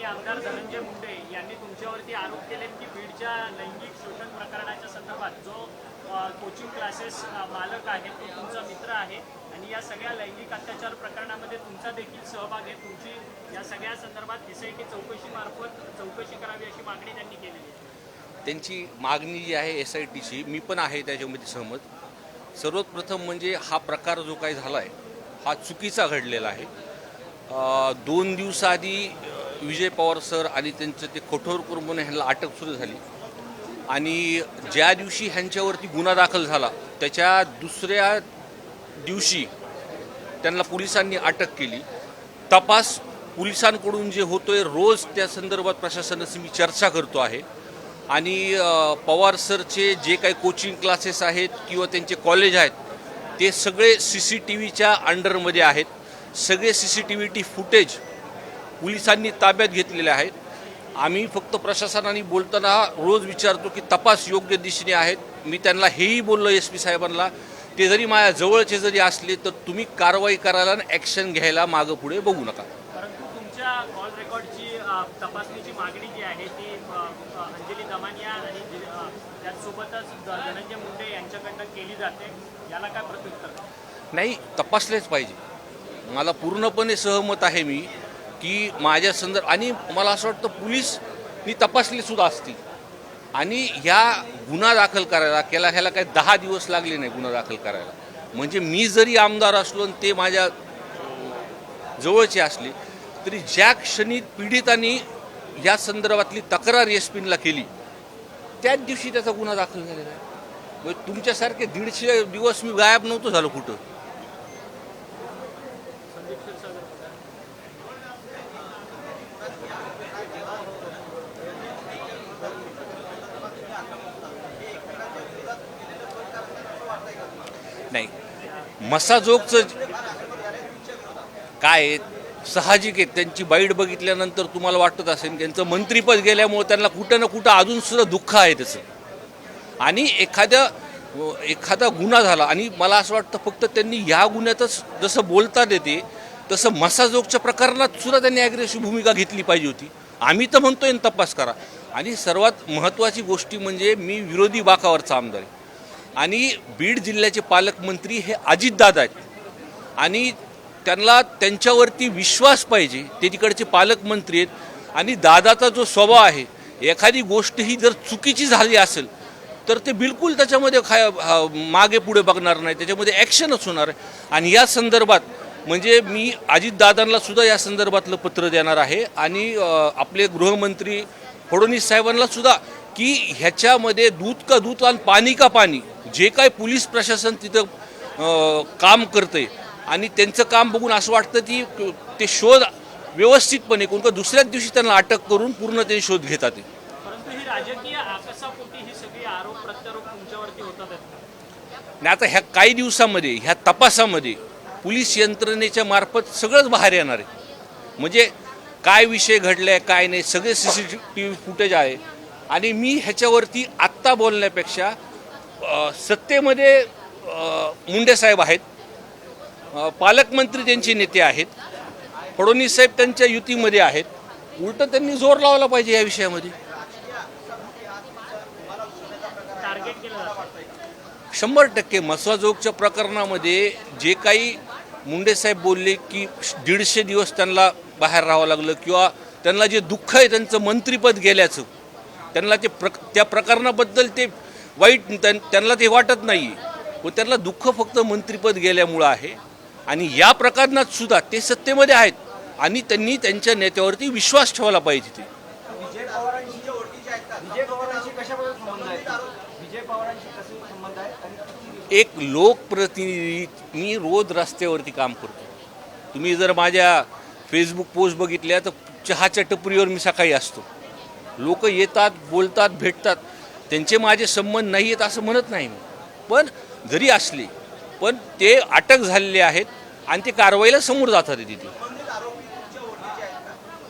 आणि आमदार धनंजय मुंडे यांनी तुमच्यावरती आरोप केले की बीडच्या लैंगिक शोषण प्रकरणाच्या संदर्भात जो कोचिंग क्लासेस मालक आहे तो तुमचा मित्र आहे आणि या सगळ्या लैंगिक अत्याचार प्रकरणामध्ये तुमचा देखील सहभाग आहे. तुमची या सगळ्या संदर्भात एसआयटी टी चौकशीमार्फत चौकशी करावी अशी मागणी त्यांनी केलेली आहे. त्यांची मागणी जी आहे एस आय टीची मी पण आहे त्याच्यामध्ये सहमत. सर्वप्रथम म्हणजे हा प्रकार जो काही झाला आहे हा चुकीचा घडलेला आहे. दोन दिवसाआधी विजय पवार सर आणि त्यांचं ते कठोर करून ह्यांना अटक सुरू झाली. आणि ज्या दिवशी ह्यांच्यावरती गुन्हा दाखल झाला त्याच्या दुसऱ्या दिवशी त्यांना पोलिसांनी अटक केली. तपास पोलिसांकडून जे होतोय रोज त्या संदर्भात प्रशासनाशी मी चर्चा करतो आहे. आणि पवार सरचे जे काही कोचिंग क्लासेस आहेत किंवा त्यांचे कॉलेज आहेत ते सगळे सी सी टी व्हीच्या अंडरमध्ये आहेत. सगळे C C T V T footage पोलिसांनी ताब्यात घेतलेले आहेत. आम्ही फक्त प्रशासनाने बोलताना रोज विचारतो की तपास योग्य दिशेने आहेत. मी त्यांना हेही बोललो एस पी साहेबांना ते जरी माझ्या जवळचे जरी असले तर तुम्ही कारवाई करायला आणि ॲक्शन घ्यायला मागं पुढे बघू नका. परंतु तुमच्या कॉल रेकॉर्डची तपासणीची मागणी जी आहे ती अंजली दमानिया आणि त्याचसोबतच धनंजय मुंडे यांच्याकडनं केली जाते. याला काय प्रत्युत्तर? नाही तपासलेच पाहिजे. मला पूर्णपणे सहमत आहे मी. की माझ्या संदर्भ आणि मला असं वाटतं पोलीसनी तपासले सुद्धा असतील आणि ह्या गुन्हा दाखल करायला केला ह्याला काही दहा दिवस लागले नाही गुन्हा दाखल करायला. म्हणजे मी जरी आमदार असलो आणि ते माझ्या जवळचे असले तरी ज्या क्षणी पीडितांनी या संदर्भातली तक्रार एस पीनला केली त्याच दिवशी त्याचा गुन्हा दाखल झालेला आहे. म्हणजे तुमच्यासारखे दीडशे दिवस मी गायब नव्हतो झालो कुठं? नाही. मसाजोगचं काय आहे, साहजिक आहे. त्यांची बाईट बघितल्यानंतर तुम्हाला वाटत असेल त्यांचं मंत्रीपद गेल्यामुळे त्यांना कुठं ना कुठं अजून सुद्धा दुःख आहे त्याचं आणि एखाद्या एखादा गुन्हा झाला आणि मला असं वाटतं फक्त त्यांनी या गुन्ह्यातच जसं बोलतात येते तसं मसाजोगच्या प्रकरणात सुद्धा त्यांनी ॲग्रेसिव्ह भूमिका घेतली पाहिजे होती. आम्ही तर म्हणतोय तपास करा. आणि सर्वात महत्त्वाची गोष्टी म्हणजे मी विरोधी बाकावरचा आमदार आहे. आणि बीड जिल्ह्याचे पालकमंत्री हे अजितदादा आहेत. आणि त्यांना त्यांच्यावरती विश्वास पाहिजे ते तिकडचे पालकमंत्री आहेत. आणि दादाचा जो स्वभाव आहे एखादी गोष्ट ही जर चुकीची झाली असेल तर ते बिलकुल त्याच्यामध्ये खा मागे पुढे बघणार नाही त्याच्यामध्ये ॲक्शनच होणार आहे. आणि या संदर्भात म्हणजे मी अजितदादांना सुद्धा या संदर्भातलं पत्र देणार आहे. आणि आपले गृहमंत्री फडणवीस साहेबांना सुद्धा की ह्याच्यामध्ये दूध का दूध आणि पाणी का पाणी जे काय पोलीस प्रशासन तिथं काम करतंय. आणि त्यांचं काम बघून असं वाटतं की ते शोध व्यवस्थितपणे कोण का दुसऱ्याच दिवशी त्यांना अटक करून पूर्ण ते शोध घेतात ही ही. आणि आता ह्या काही दिवसामध्ये ह्या तपासामध्ये पोलीस यंत्रणेच्या मार्फत सगळंच बाहेर येणार आहे. म्हणजे काय विषय घडले काय नाही सगळे C C T V footage आहे. आणि मी ह्याच्यावरती आत्ता बोलण्यापेक्षा सत्तेमध्ये मुंडेसाहेब आहेत. पालकमंत्री त्यांचे नेते आहेत. फडणवीस साहेब त्यांच्या युतीमध्ये आहेत. उलटं त्यांनी जोर लावला पाहिजे या विषयामध्ये. शंभर टक्के मस्वाजोगच्या प्रकरणामध्ये जे काही मुंडेसाहेब बोलले की दीडशे दिवस त्यांना बाहेर राहावं लागलं किंवा त्यांना जे दुःख आहे त्यांचं मंत्रीपद गेल्याचं त्यांना ते प्र त्या प्रकरणाबद्दल ते वाईट त्यां- त्यांना ते वाटत नाही. पण त्यांना दुःख फक्त मंत्रीपद गेल्यामुळं आहे. आणि या प्रकरणात सुद्धा ते सत्तेमध्ये आहेत. आणि त्यांनी त्यांच्या नेत्यावरती विश्वास ठेवला पाहिजे ते. एक लोकप्रतिनिधी मी रोज रस्त्यावरती काम करतो. तुम्ही जर माझ्या फेसबुक पोस्ट बघितल्या तर चहाच्या टपरीवर मी सकाळी असतो. लोक येतात बोलतात भेटतात. त्यांचे माझे संबंध नाही आहेत असं म्हणत नाही मी. पण जरी असली पण ते अटक झालेले आहेत आणि ते कारवाईला समोर जातात आहे तिथे.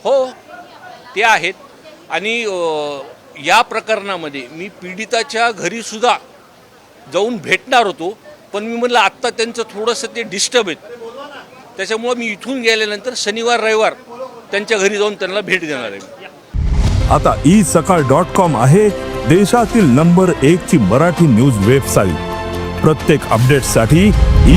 हो ते आहेत. आणि या प्रकरणामध्ये मी पीडिताच्या घरीसुद्धा जाऊन भेटणार होतो पण मी म्हणलं आत्ता त्यांचं थोडंसं ते डिस्टर्ब आहेत. त्याच्यामुळं मी इथून गेल्यानंतर शनिवार रविवार त्यांच्या घरी जाऊन त्यांना भेट देणार आहे आता ई सकाळ डॉट कॉम आहे देशातील नंबर एक ची मराठी न्यूज वेबसाईट. प्रत्येक अपडेटसाठी